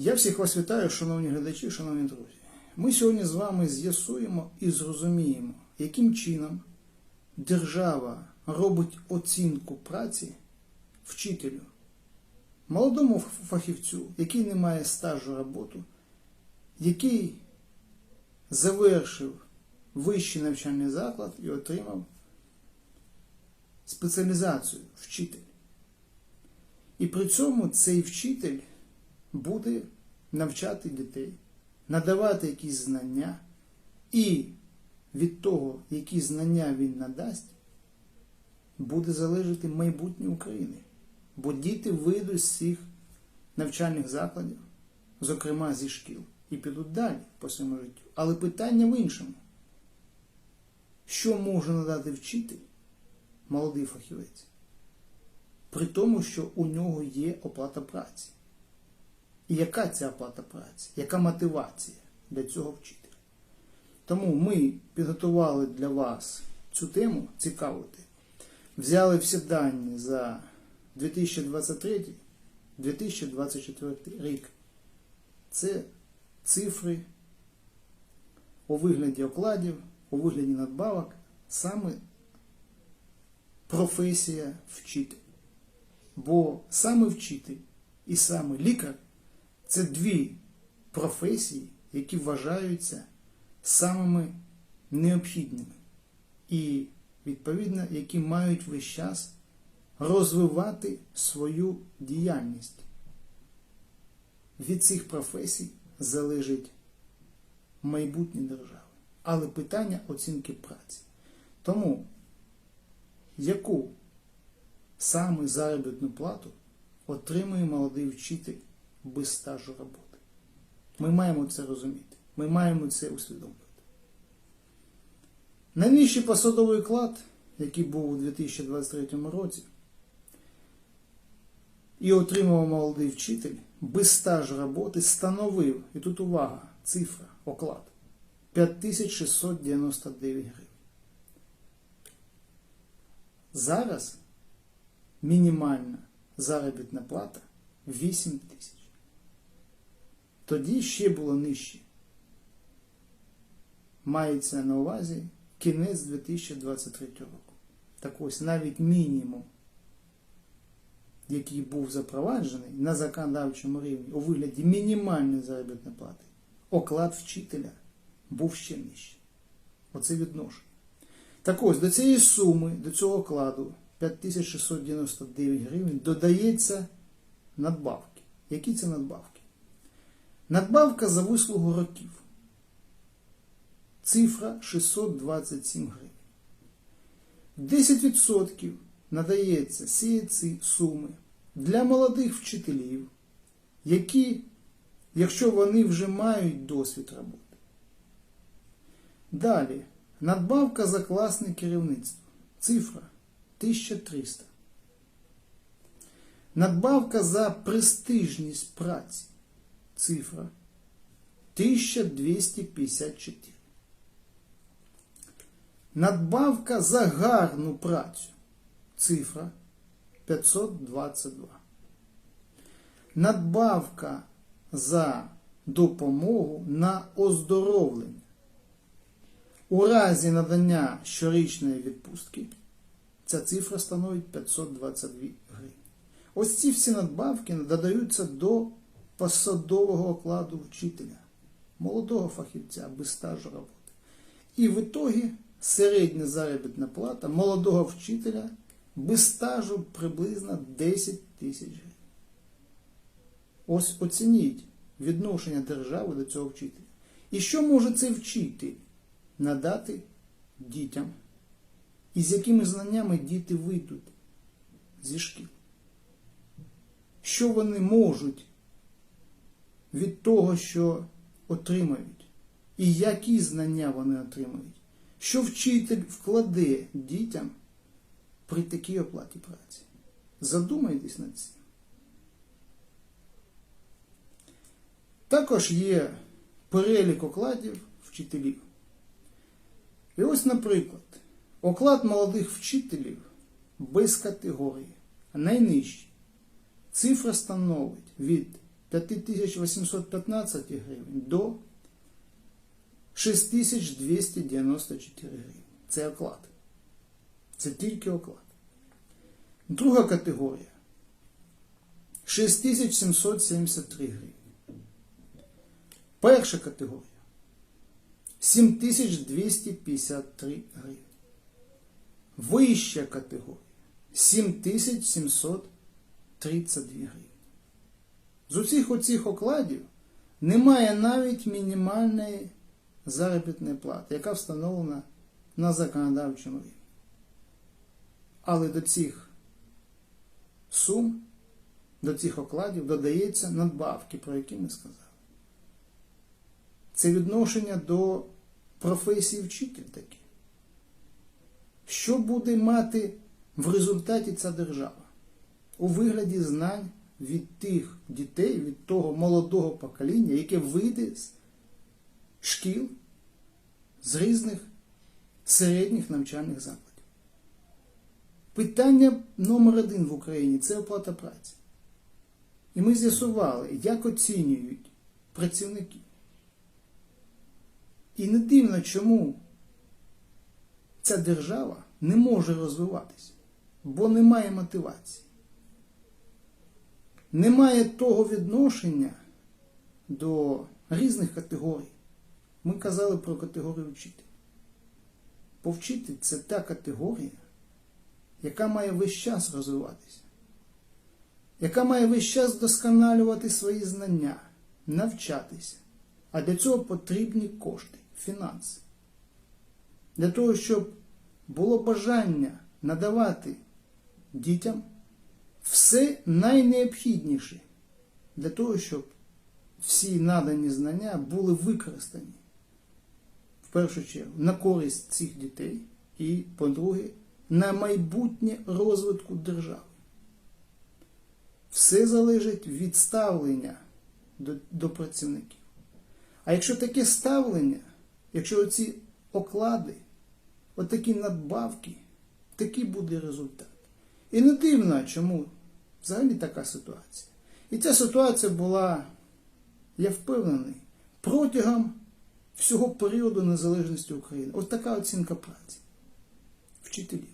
Я всіх вас вітаю, шановні глядачі, шановні друзі. Ми сьогодні з вами з'ясуємо і зрозуміємо, яким чином держава робить оцінку праці вчителю, молодому фахівцю, який не має стажу роботи, який завершив вищий навчальний заклад і отримав спеціалізацію вчитель. І при цьому цей вчитель буде навчати дітей, надавати якісь знання, і від того, які знання він надасть, буде залежати майбутнє України. Бо діти вийдуть з цих навчальних закладів, зокрема зі шкіл, і підуть далі по своєму життю. Але питання в іншому. Що може надати вчитель, молодий фахівець, при тому, що у нього є оплата праці? І яка ця оплата праці? Яка мотивація для цього вчителя? Тому ми підготували для вас цю тему цікаву тему. Взяли всі дані за 2023-2024 рік. Це цифри у вигляді окладів, у вигляді надбавок, саме професія вчитель. Бо саме вчитель і саме лікар це дві професії, які вважаються самими необхідними і, відповідно, які мають весь час розвивати свою діяльність. Від цих професій залежить майбутнє держави. Але питання оцінки праці. Тому, яку саме заробітну плату отримує молодий вчитель без стажу роботи. Ми маємо це розуміти. Ми маємо це усвідомлювати. Найнижчий посадовий клад, який був у 2023 році, і отримав молодий вчитель без стажу роботи, становив, і тут увага, цифра, оклад 5699 гривень. Зараз мінімальна заробітна плата 8 тисяч. Тоді ще було нижче. Мається на увазі кінець 2023 року. Так ось навіть мінімум, який був запроваджений на законодавчому рівні у вигляді мінімальної заробітної плати, оклад вчителя був ще нижче. Оце відношення. Так ось до цієї суми, до цього окладу 5699 гривень додається надбавки. Які це надбавки? Надбавка за вислугу років. Цифра 627 гривень. 10% надається цієї суми для молодих вчителів, які, якщо вони вже мають досвід роботи. Далі, надбавка за класне керівництво. Цифра 1300. Надбавка за престижність праці. Цифра 1254. Надбавка за гарну працю. Цифра 522. Надбавка за допомогу на оздоровлення. У разі надання щорічної відпустки ця цифра становить 522 гривні. Ось ці всі надбавки додаються до посадового окладу вчителя, молодого фахівця без стажу роботи. І в ітогі середня заробітна плата молодого вчителя без стажу приблизно 10 тисяч гривень. Ось оцініть відношення держави до цього вчителя. І що може цей вчитель надати дітям? І з якими знаннями діти вийдуть зі шкіл? Що вони можуть від того, що отримають? І які знання вони отримають? Що вчитель вкладе дітям при такій оплаті праці? Задумайтесь над цим. Також є перелік окладів вчителів. І ось, наприклад, оклад молодих вчителів без категорії, найнижчий. Цифра становить від 5815 гривень до 6294 гривень. Це оклад. Це тільки оклад. Друга категорія 6773 гривні. Перша категорія 7253 гривні. Вища категорія 7732 гривні. З усіх оцих окладів немає навіть мінімальної заробітної плати, яка встановлена на законодавчому рівні. Але до цих сум, до цих окладів додається надбавки, про які ми сказали. Це відношення до професії вчитель такі. Що буде мати в результаті ця держава? У вигляді знань від тих дітей, від того молодого покоління, яке вийде з шкіл, з різних середніх навчальних закладів. Питання номер один в Україні це оплата праці. І ми з'ясували, як оцінюють працівників. І не дивно, чому ця держава не може розвиватися, бо немає мотивації. Немає того відношення до різних категорій. Ми казали про категорію вчитель це та категорія, яка має весь час розвиватися, яка має весь час вдосконалювати свої знання, навчатися. А для цього потрібні кошти, фінанси. Для того, щоб було бажання надавати дітям все найнеобхідніше для того, щоб всі надані знання були використані в першу чергу на користь цих дітей і, по-друге, на майбутнє розвитку держави. Все залежить від ставлення до, до працівників. А якщо таке ставлення, якщо оці оклади, отакі надбавки, такий буде результат. І не дивно, чому взагалі така ситуація. І ця ситуація була, я впевнений, протягом всього періоду незалежності України. Ось така оцінка праці. Вчителів.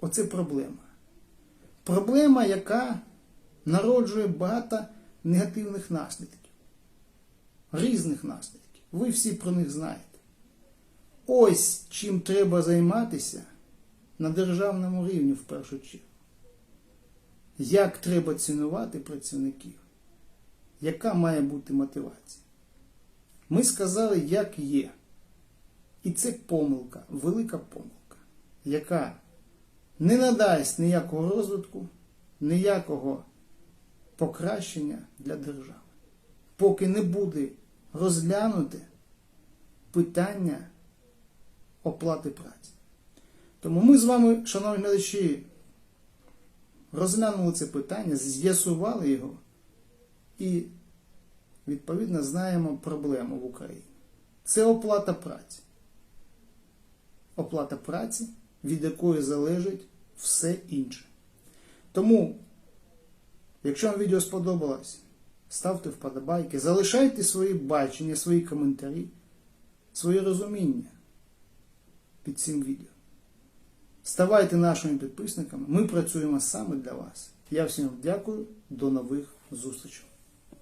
Оце проблема. Проблема, яка народжує багато негативних наслідків. Різних наслідків. Ви всі про них знаєте. Ось чим треба займатися на державному рівні в першу чергу. Як треба цінувати працівників? Яка має бути мотивація? Ми сказали, як є. І це помилка, велика помилка, яка не надасть ніякого розвитку, ніякого покращення для держави, поки не буде розглянути питання оплати праці. Тому ми з вами, шановні глядачі, розглянули це питання, з'ясували його і, відповідно, знаємо проблему в Україні. Це оплата праці. Оплата праці, від якої залежить все інше. Тому, якщо вам відео сподобалось, ставте вподобайки, залишайте свої бачення, свої коментарі, своє розуміння під цим відео. Ставайте нашими підписниками. Ми працюємо саме для вас. Я всім дякую. До нових зустрічей.